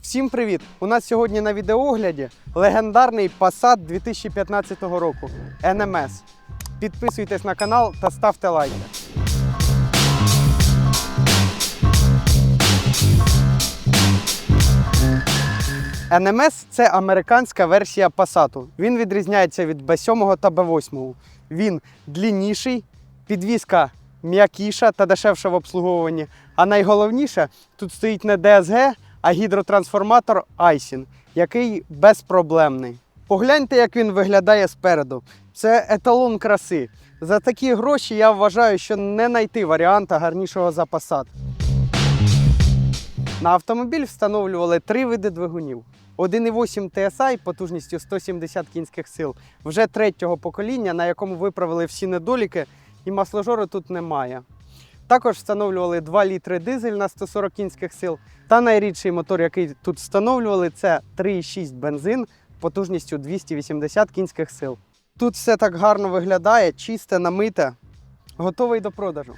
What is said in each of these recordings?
Всім привіт! У нас сьогодні на відеогляді легендарний Passat 2015 року NMS. Підписуйтесь на канал та ставте лайки. NMS – це американська версія Passat. Він відрізняється від B7 та B8. Він длінніший, підвізка м'якіша та дешевша в обслуговуванні. А найголовніше, тут стоїть не DSG, а гідротрансформатор Aisin, який безпроблемний. Погляньте, як він виглядає спереду. Це еталон краси. За такі гроші я вважаю, що не знайти варіанта гарнішого за Passat. На автомобіль встановлювали три види двигунів. 1,8 TSI потужністю 170 кінських сил вже третього покоління, на якому виправили всі недоліки, і масложору тут немає. Також встановлювали 2 літри дизель на 140 кінських сил. Та найрідший мотор, який тут встановлювали, це 3,6 бензин потужністю 280 кінських сил. Тут все так гарно виглядає, чисте, намите, готовий до продажу.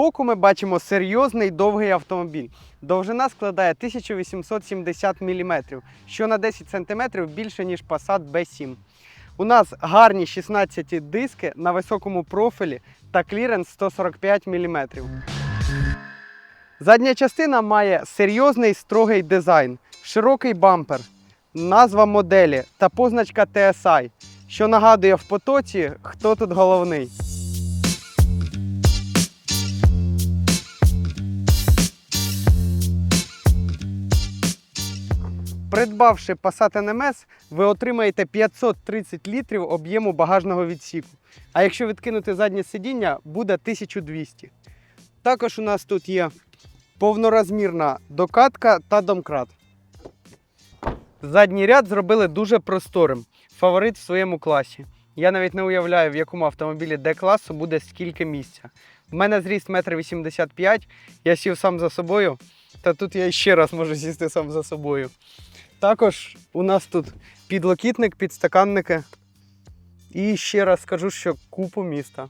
Збоку ми бачимо серйозний довгий автомобіль. Довжина складає 1870 мм, що на 10 см більше, ніж Passat B7. У нас гарні 16 диски на високому профілі та кліренс 145 мм. Задня частина має серйозний строгий дизайн, широкий бампер, назва моделі та позначка TSI, що нагадує в потоці, хто тут головний. Придбавши Passat NMS, ви отримаєте 530 літрів об'єму багажного відсіку. А якщо відкинути заднє сидіння, буде 1200. Також у нас тут є повнорозмірна докатка та домкрат. Задній ряд зробили дуже просторим. Фаворит в своєму класі. Я навіть не уявляю, в якому автомобілі D-класу буде скільки місця. У мене зріст 1,85 м, я сів сам за собою, та тут я ще раз можу сісти сам за собою. Також у нас тут підлокітник, підстаканники. І ще раз скажу, що купу міста.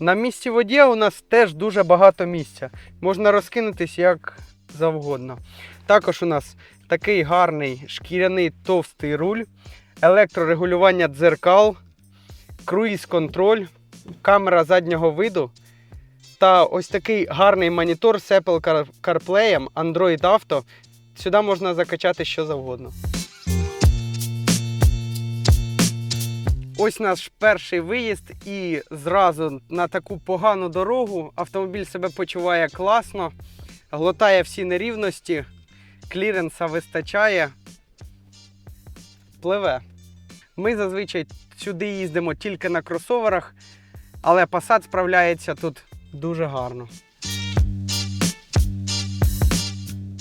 На місці водія у нас теж дуже багато місця. Можна розкинутись як завгодно. Також у нас такий гарний шкіряний товстий руль, електрорегулювання дзеркал, круїз-контроль, камера заднього виду та ось такий гарний монітор з Apple Car- CarPlay, Android Auto. Сюди можна закачати що завгодно. Ось наш перший виїзд, і зразу на таку погану дорогу автомобіль себе почуває класно, глотає всі нерівності, кліренса вистачає, пливе. Ми зазвичай сюди їздимо тільки на кросоверах, але Passat справляється тут дуже гарно.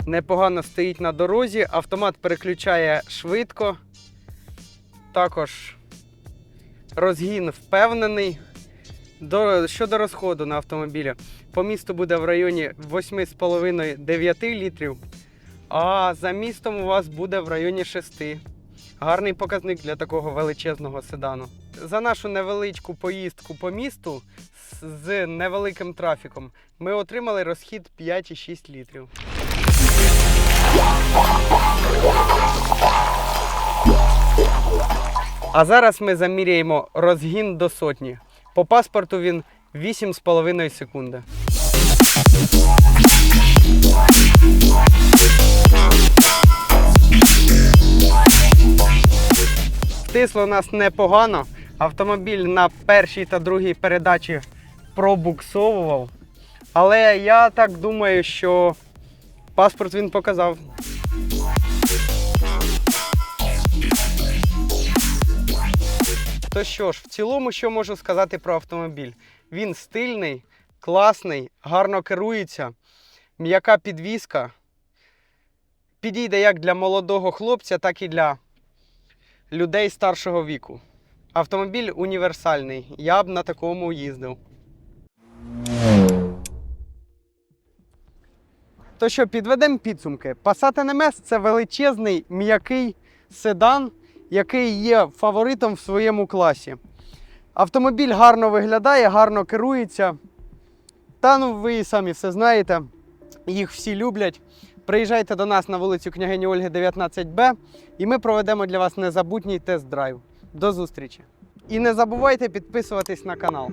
Непогано стоїть на дорозі, автомат переключає швидко. Також розгін впевнений. До, щодо розходу на автомобілі, по місту буде в районі 8,5-9 літрів, а за містом у вас буде в районі 6. Гарний показник для такого величезного седану. За нашу невеличку поїздку по місту з- невеликим трафіком ми отримали розхід 5,6 літрів. А зараз ми заміряємо розгін до сотні. По паспорту він 8,5 секунди. Втисло нас непогано. Автомобіль на першій та другій передачі пробуксовував. Але я так думаю, що паспорт він показав. То що ж, в цілому, що можу сказати про автомобіль? Він стильний, класний, гарно керується, м'яка підвізка. Підійде як для молодого хлопця, так і для людей старшого віку. Автомобіль універсальний. Я б на такому їздив. То що, підведемо підсумки. Passat NMS це величезний м'який седан, який є фаворитом в своєму класі. Автомобіль гарно виглядає, гарно керується. Та ну ви самі все знаєте їх всі люблять. Приїжджайте до нас на вулицю княгині Ольги 19Б, і ми проведемо для вас незабутній тест-драйв. До зустрічі! І не забувайте підписуватись на канал.